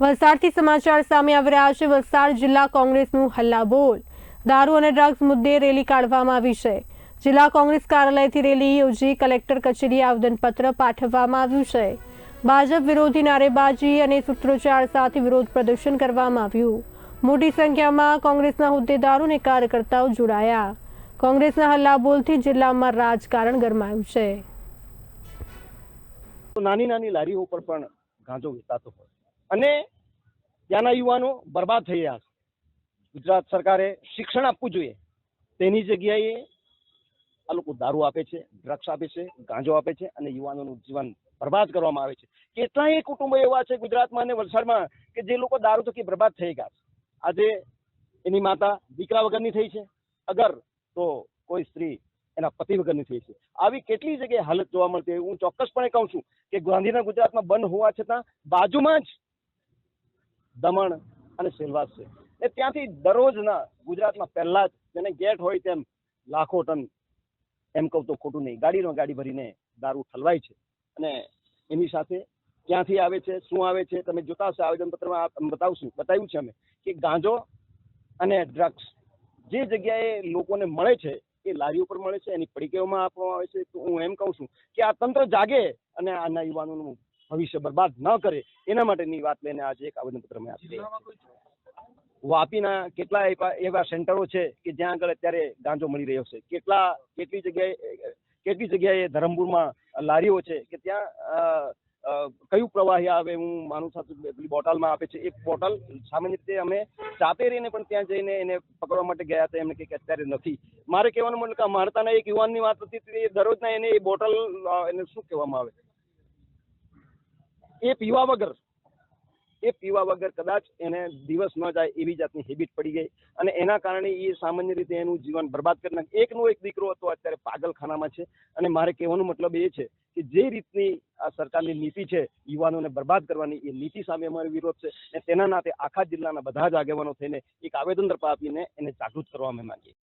વલસાડથી સમાચાર સામે આવી રહ્યા છે. વલસાડ જિલ્લા કોંગ્રેસનું હલ્લાબોલ. દારૂ અને ડ્રગ્સ મુદ્દે રેલી કાઢવામાં આવી છે. જિલ્લા કોંગ્રેસ કાર્યાલયથી રેલી યોજી કલેક્ટર કચેરીએ આવેદનપત્ર પાઠવવામાં આવ્યું છે. ભાજપ વિરોધી નારેબાજી અને સૂત્રોચ્ચાર સાથે વિરોધ પ્રદર્શન કરવામાં આવ્યું. મોટી સંખ્યામાં કોંગ્રેસના હોદ્દેદારો અને કાર્યકર્તાઓ જોડાયા. કોંગ્રેસના હલ્લાબોલથી જિલ્લામાં રાજકારણ ગરમાયું છે. નાની નાની લારીઓ પર પણ ગાંજો વેચાતો હોય. અને ત્યાંના યુવાનો બરબાદ થઈ રહ્યા છે. ગુજરાત સરકારે શિક્ષણ આપવું જોઈએ. તેની જગ્યાએ આ લોકો દારૂ આપે છે ડ્રગ્સ આપે છે, ગાંજો આપે છે અને યુવાનોનું જીવન બરબાદ કરવામાં આવે છે. કેટલાય કુટુંબો એવા છે ગુજરાતમાં અને વલસાડમાં કે જે લોકો દારૂ થકી બરબાદ થઈ ગયા છે. આજે એની માતા દીકરા વગરની થઈ છે. અગર તો કોઈ સ્ત્રી એના પતિ વગરની થઈ છે. આવી કેટલી જગ્યાએ હાલત જોવા મળતી હોય, હું ચોક્કસપણે કહું છું કે ગાંધીના ગુજરાતમાં બંધ હોવા છતાં બાજુમાં જ દમણ અને સેલવાસ છે. એ ત્યાંથી દરરોજના ગુજરાતમાં પહેલા જ જેને ગેટ હોય તેમ લાખો ટન એમ કહું તો ખોટું નહીં. ગાડીનો ગાડી ભરીને દારૂ ઠલવાય છે. અને એની સાથે ક્યાંથી આવે છે, શું આવે છે, તમે જોતા હશો, આવેદનપત્રમાં બતાવશું બતાવ્યું છે અમે કે ગાંજો અને ડ્રગ્સ જે જગ્યાએ લોકોને મળે છે, એ લારીઓ પર મળે છે, એની પડીકેઓમાં આપવામાં આવે છે. તો હું એમ કહું છું કે આ તંત્ર જાગે અને આના યુવાનોનું ભવિષ્ય બરબાદ ન કરે એના માટેની વાત લઈને આજે એક આવેદનપત્ર મેં આપી વાપીના કેટલા એવા સેન્ટરો છે કે જ્યાં આગળ અત્યારે ગાંજો મળી રહ્યો છે? કેટલા કેટલી જગ્યાએ કેટલી જગ્યાએ ધરમપુરમાં લારીઓ છે કે ત્યાં કયું પ્રવાહી આવે હું માનું છું કે પેલી બોટલમાં આપે છે. એક બોટલ સામાન્ય રીતે અમે જાતે રહીને પણ ત્યાં જઈને એને પકડવા માટે ગયા હતા. એમને કંઈક અત્યારે નથી. મારે કહેવાનું મતલબ કે મારતાના એક યુવાનની વાત હતી દરરોજના એને એ બોટલ એને શું કહેવામાં આવે? એ પીવા વગર, એ પીવા વગર કદાચ એને દિવસ ન જાય એવી જાતની હેબિટ પડી ગઈ અને એના કારણે એ સામાન્ય રીતે એનું જીવન બરબાદ કરી નાખે. એકનો એક દીકરો હતો, અત્યારે પાગલખાનામાં છે અને મારે કહેવાનો મતલબ એ છે કે જે રીતની આ સરકારની નીતિ છે, યુવાનોને બરબાદ કરવાની, એ નીતિ સામે અમારો વિરોધ છે અને તેના નાતે આખા જિલ્લાના બધા જ આગેવાનો થઈને એક આવેદન આપીને એને જાગૃત કરવા અમે માંગીએ